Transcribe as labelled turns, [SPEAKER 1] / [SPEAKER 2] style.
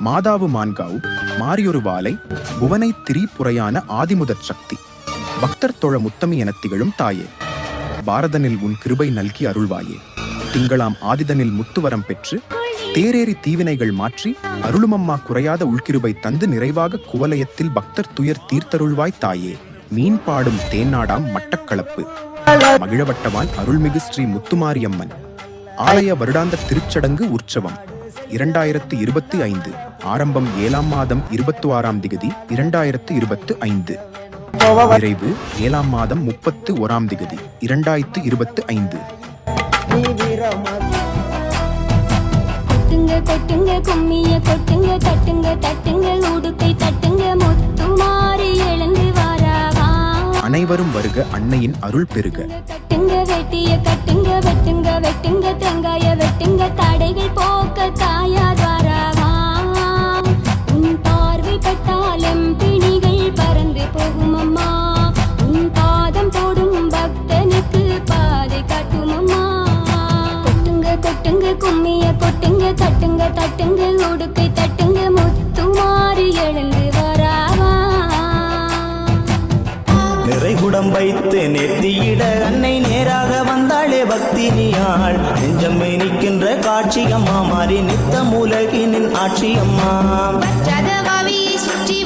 [SPEAKER 1] மாதாவு மான்காவ் மாறியொரு வாலை புவனை திரிபுறையான ஆதிமுதற் சக்தி பக்தர் தொழ முத்தமி என திகழும் தாயே. பாரதனில் உன் கிருபை நல்கி அருள்வாயே. திங்களாம் ஆதிதனில் முத்துவரம் பெற்று தேரேறி தீவினைகள் மாற்றி அருளுமம்மா குறையாத உள்கிருபை தந்து நிறைவாக குவலயத்தில் பக்தர் துயர் தீர்த்தருள்வாய் தாயே. மீன் பாடும் தேனாடாம் மட்டக்களப்பு. மகிழவட்டவான் அருள்மிகு ஸ்ரீ முத்துமாரியம்மன். ஆலய வருடாந்த திருச்சடங்கு உற்சவம். இரண்டாயிரத்து இருபத்தி ஐந்து ஆரம்பம் ஏழாம் மாதம் இருபத்தி ஆறாம் திகதி இரண்டாயிரத்து இருபத்து ஐந்து. நிறைவு ஏழாம் மாதம் முப்பத்து ஓராம் திகதி இரண்டாயிரத்து இருபத்து ஐந்து.
[SPEAKER 2] கொட்டுங்க கொட்டுங்க கும்மிய கொட்டுங்க தட்டுங்க தட்டுங்க உடுக்கை தட்டுங்க முத்து மாறி எழுந்து வாராவா
[SPEAKER 1] அனைவரும் வருக அன்னையின் அருள் பெருக
[SPEAKER 2] கட்டுங்க வெட்டிய கட்டுங்க வெட்டுங்க வெட்டுங்க தேங்காய வெட்டுங்க கொட்டுங்க கும்மிய கொட்டுங்க தட்டுங்க தட்டுங்க உடுக்கை தட்டுங்க முத்து மாறி எழுந்து வராவா?
[SPEAKER 3] நிறைகுடம் வைத்து நெத்தியிட அன்னை நேராக வந்தாளே பக்தினியாள். நெஞ்சம்மை நிற்கின்ற காட்சியம்மா மாறி நித்தம் உலகினின் ஆட்சியம்மா.
[SPEAKER 4] ரதவாவியை சுற்றி